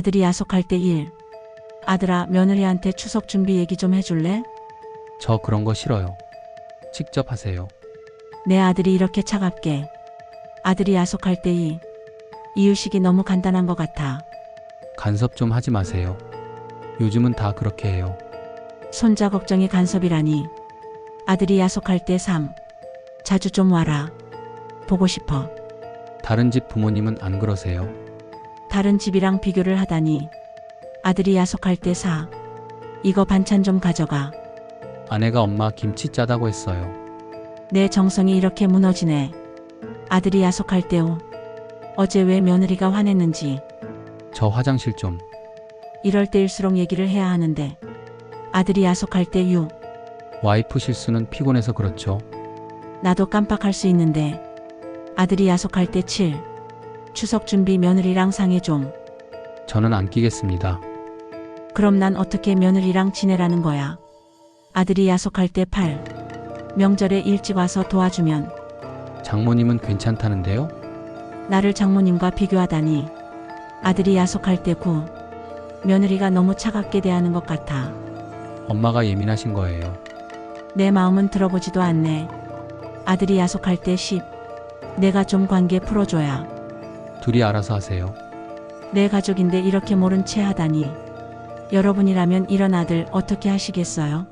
아들이 야속할 때 일. 아들아, 며느리한테 추석 준비 얘기 좀 해줄래? 저 그런 거 싫어요. 직접 하세요. 내 아들이 이렇게 차갑게. 아들이 야속할 때 이. 이유식이 너무 간단한 것 같아. 간섭 좀 하지 마세요. 요즘은 다 그렇게 해요. 손자 걱정이 간섭이라니. 아들이 야속할 때 3. 자주 좀 와라. 보고 싶어. 다른 집 부모님은 안 그러세요. 다른 집이랑 비교를 하다니. 아들이 야속할 때 4. 이거 반찬 좀 가져가. 아내가 엄마 김치 짜다고 했어요. 내 정성이 이렇게 무너지네. 아들이 야속할 때 5. 어제 왜 며느리가 화냈는지. 저 화장실 좀. 이럴 때일수록 얘기를 해야 하는데. 아들이 야속할 때 6. 와이프 실수는 피곤해서 그렇죠. 나도 깜빡할 수 있는데. 아들이 야속할 때 7. 추석 준비 며느리랑 상해 좀. 저는 안 끼겠습니다. 그럼 난 어떻게 며느리랑 지내라는 거야? 아들이 야속할 때 8. 명절에 일찍 와서 도와주면 장모님은 괜찮다는데요? 나를 장모님과 비교하다니. 아들이 야속할 때 9. 며느리가 너무 차갑게 대하는 것 같아. 엄마가 예민하신 거예요. 내 마음은 들어보지도 않네. 아들이 야속할 때 10. 내가 좀 관계 풀어줘야. 둘이 알아서 하세요. 내 가족인데 이렇게 모른 채 하다니. 여러분이라면 이런 아들 어떻게 하시겠어요?